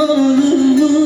olur?